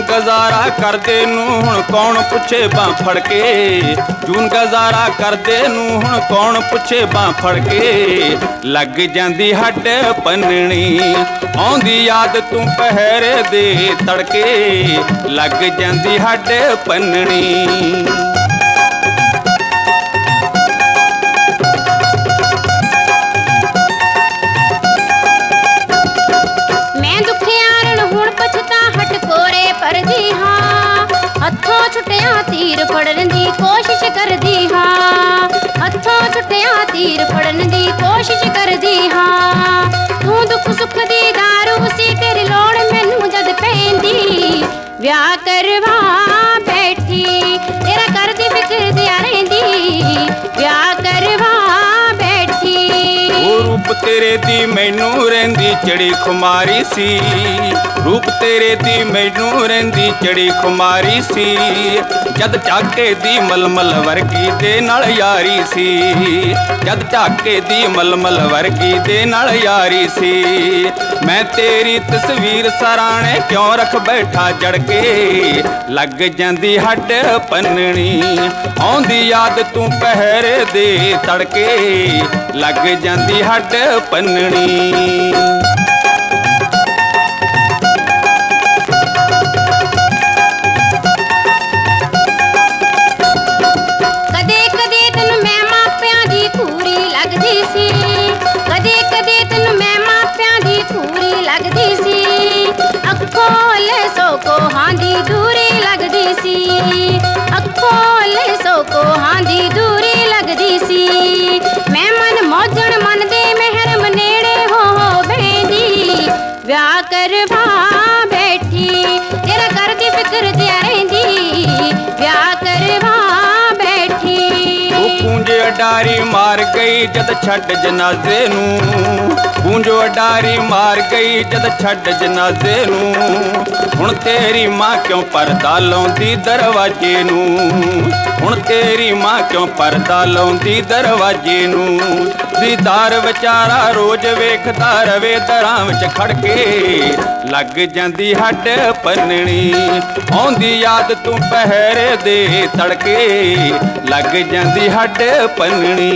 ਗਜ਼ਾਰਾ ਕਰਦੇ ਨੂੰ ਹੁਣ ਕੌਣ ਪੁੱਛੇ ਬਾਹ ਫੜ ਕੇ? ਜੂਨ ਗਜ਼ਾਰਾ ਕਰਦੇ ਨੂੰ ਹੁਣ ਕੌਣ ਪੁੱਛੇ ਬਾਹ ਫੜ ਕੇ? ਲੱਗ ਜਾਂਦੀ ਹੱਡ ਪੰਨਣੀ ਆਉਂਦੀ ਯਾਦ ਤੂੰ ਪਹਿਰੇ ਦੇ ਤੜਕੇ। ਲੱਗ ਜਾਂਦੀ ਹੱਡ ਪੰਨਣੀ ਹੱਥੋਂ ਛੁੱਟਿਆ ਤੀਰ ਫੜਨ ਦੀ ਕੋਸ਼ਿਸ਼ ਕਰਦੀ ਹਾਂ। ਹੱਥੋਂ ਛੁੱਟਿਆ ਤੀਰ ਫੜਨ ਦੀ ਕੋਸ਼ਿਸ਼ ਕਰਦੀ ਹਾਂ। ਤੂੰ ਦੁੱਖ ਸੁੱਖ ਦੀ ਤੇਰੇ ਦੀ ਮੈਨੂੰ ਰਹਿੰਦੀ ਚੜੀ ਖੁਮਾਰੀ ਸੀ। ਰੂਪ ਤੇਰੇ ਦੀ ਮੈਨੂੰ ਰਹਿੰਦੀ ਚੜੀ ਖੁਮਾਰੀ ਸੀ। ਜਦ ਝਾਕੇ ਦੀ ਮਲਮਲ ਵਰਗੀ ਦੇ ਨਾਲ ਯਾਰੀ ਸੀ। ਜਦ ਝਾਕੇ ਦੀ ਮਲਮਲ ਵਰਗੀ ਦੇ ਨਾਲ ਯਾਰੀ ਸੀ। ਮੈਂ ਤੇਰੀ ਤਸਵੀਰ ਸਰਾਣੇ ਕਿਉਂ ਰੱਖ ਬੈਠਾ ਜੜ ਕੇ ਲੱਗ ਜਾਂਦੀ ਹੱਡ ਪੰਨਣੀ, ਆਉਂਦੀ ਯਾਦ ਤੂੰ ਪਹਿਰੇ ਦੇ ਤੜਕੇ। ਲੱਗ ਜਾਂਦੀ ਹੱਡ ਪੰਨਣੀ ਵਿਆਹ ਕਰਵਾ ਅਡਾਰੀ ਮਾਰ ਗਈ ਜਦ ਛੱਡ ਜਨਾਜ਼ੇ ਨੂੰ। ਪੂੰਜੋ ਅਡਾਰੀ ਮਾਰ ਗਈ ਜਦ ਛੱਡ ਜਨਾਜ਼ੇ ਨੂੰ। ਹੁਣ ਤੇਰੀ ਮਾਂ ਕਿਉਂ ਪਰਦਾ ਲਾਉਂਦੀ ਦਰਵਾਜ਼ੇ ਨੂੰ? ਹੁਣ ਤੇਰੀ ਮਾਂ ਕਿਉਂ ਪਰਦਾ ਲਾਉਂਦੀ ਦਰਵਾਜ਼ੇ ਨੂੰ? ਦੀਦਾਰ ਵਿਚਾਰਾ ਰੋਜ਼ ਵੇਖਦਾ ਰਵੇ ਦਰਾਂ ਵਿੱਚ ਖੜ ਕੇ। ਲੱਗ ਜਾਂਦੀ ਹੱਡ ਪੰਨਣੀ, ਆਉਂਦੀ ਯਾਦ ਤੂੰ ਪਹਿਰੇ ਦੇ ਤੜਕੇ। ਲੱਗ ਜਾਂਦੀ ਹੱਡ பண்ணுனே